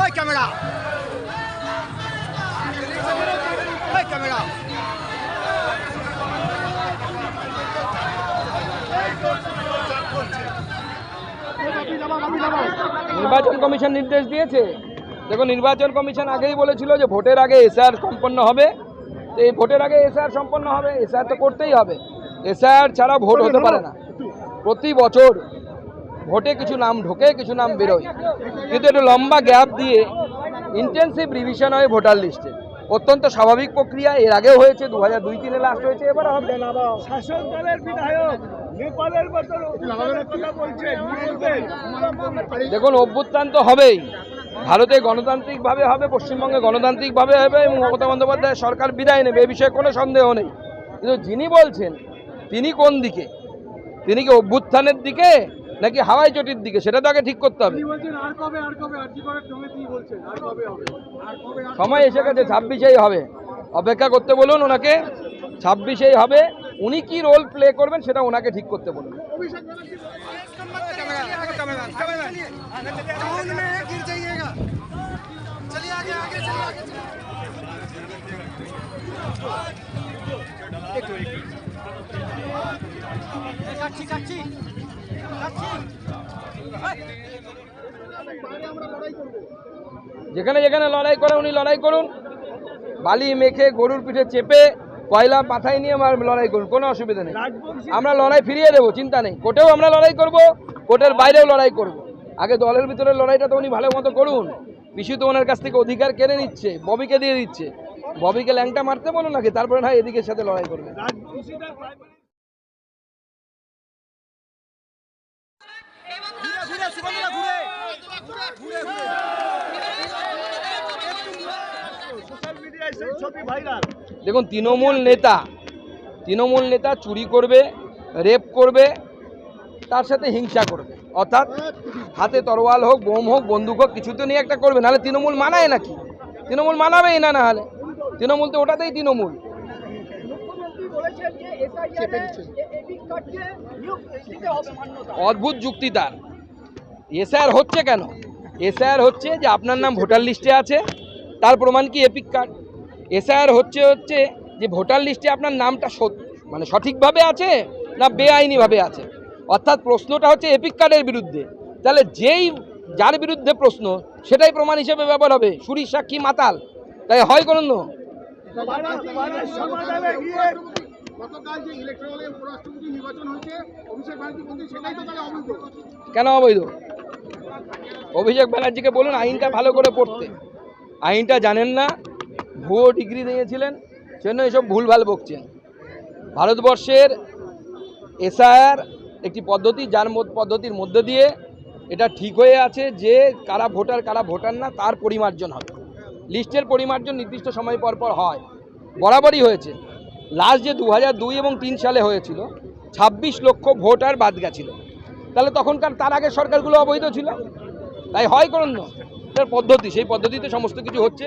ওই ক্যামেরা ওই ক্যামেরা নির্বাচন কমিশন নির্দেশ দিয়েছে। দেখো, নির্বাচন কমিশন আগেই বলেছিল যে ভোটের আগে এসআর সম্পন্ন হবে। তো এই ভোটের আগে এসআর সম্পন্ন হবে, এসআর তো করতেই হবে। এসআর ছাড়া ভোট হতে পারে না। প্রতি বছর ভোটে কিছু নাম ঢোকে কিছু নাম বেরোয়। কিন্তু একটু লম্বা গ্যাপ দিয়ে ইন্টেন্সিভ রিভিশন হয় ভোটার লিস্টে অত্যন্ত স্বাভাবিক প্রক্রিয়া এর আগেও হয়েছে দু হাজার দুই তিনে লাস্ট হয়েছে এবার হবে শাসক দলের বিধায়ক দেখুন অভ্যুত্থান তো হবেই। ভারতে গণতান্ত্রিকভাবে হবে পশ্চিমবঙ্গে গণতান্ত্রিকভাবে হবে এবং মমতা বন্দ্যোপাধ্যায় সরকার বিদায় নেবে এ বিষয়ে কোনো সন্দেহ নেই। কিন্তু যিনি বলছেন তিনি কোন দিকে? তিনি কি অভ্যুত্থানের দিকে? নাকি হাওয়াই চটির দিকে? সেটা তো আগে ঠিক করতে হবে। সময় এসে গেছে ছাব্বিশেই হবে। অপেক্ষা করতে বলুন ওনাকে ছাব্বিশেই হবে। উনি কি রোল প্লে করবেন সেটা ওনাকে ঠিক করতে বলুন। ঠিক যেখানে যেখানে লড়াই করে উনি লড়াই করুন। বালি মেখে, গরুর পিঠে চেপে, কয়লা পাথায় নিয়ে আমার লড়াই করুন, কোনো অসুবিধা নেই। আমরা লড়াই ফিরিয়ে দেবো, চিন্তা নেই। কোর্টেও আমরা লড়াই করব, কোর্টের বাইরেও লড়াই করব। আগে দলের ভিতরে লড়াইটা তো উনি ভালো মতো করুন। পিসু তো ওনার কাছ থেকে অধিকার কেড়ে নিচ্ছে, ববিকে দিয়ে দিচ্ছে। ববিকে ল্যাংটা মারতে বলো নাকি, তারপরে না এদিকের সাথে লড়াই করবে। দেখুন তৃণমূল নেতা তৃণমূল নেতা চুরি করবে রেপ করবে তার সাথে হিংসা করবে। অর্থাৎ হাতে তরোয়াল হোক বোম হোক বন্দুক হোক কিছু তো নিয়ে একটা করবে নাহলে তৃণমূল মানায় নাকি? তৃণমূল মানাবেই না নাহলে? তৃণমূল তো ওটাতেই তৃণমূল। অদ্ভুত যুক্তি তার। এসআর হচ্ছে কেন? এসআর হচ্ছে যে আপনার নাম ভোটার লিস্টে আছে তার প্রমাণ কি এপিক কার্ড? এসআর হচ্ছে হচ্ছে যে ভোটার লিস্টে আপনার নামটা মানে সঠিকভাবে আছে না বেআইনিভাবে আছে? অর্থাৎ প্রশ্নটা হচ্ছে এপিক কার্ডের বিরুদ্ধে। তাহলে যেই, যার বিরুদ্ধে প্রশ্ন, সেটাই প্রমাণ হিসেবে ব্যবহার হবে। সুরি সাক্ষী মাতাল। তাই হয় কোনো কেন অবৈধ? অভিষেক ব্যানার্জিকে বলুন, আইনটা ভালো করে পড়তে। আইনটা জানেন না ভুয়ো ডিগ্রি নিয়েছিলেন, সেজন্য এসব ভুলভাল বকছেন। ভারতবর্ষের এসআইআর একটি পদ্ধতি, যার পদ্ধতির মধ্যে দিয়ে এটা ঠিক হয়ে আছে যে কারা ভোটার কারা ভোটার না, তার পরিমার্জন হবে। লিস্টের পরিমার্জন নির্দিষ্ট সময় পর পর হয়। বরাবরই হয়েছে। লাস্ট যে দু দুই এবং তিন সালে হয়েছিল, ছাব্বিশ লক্ষ ভোটার বাদ গেছিল। তাহলে তখনকার তার আগের সরকারগুলো অবৈধ ছিল। তাই হয় করুন এটার পদ্ধতি, সেই পদ্ধতিতে সমস্ত কিছু হচ্ছে।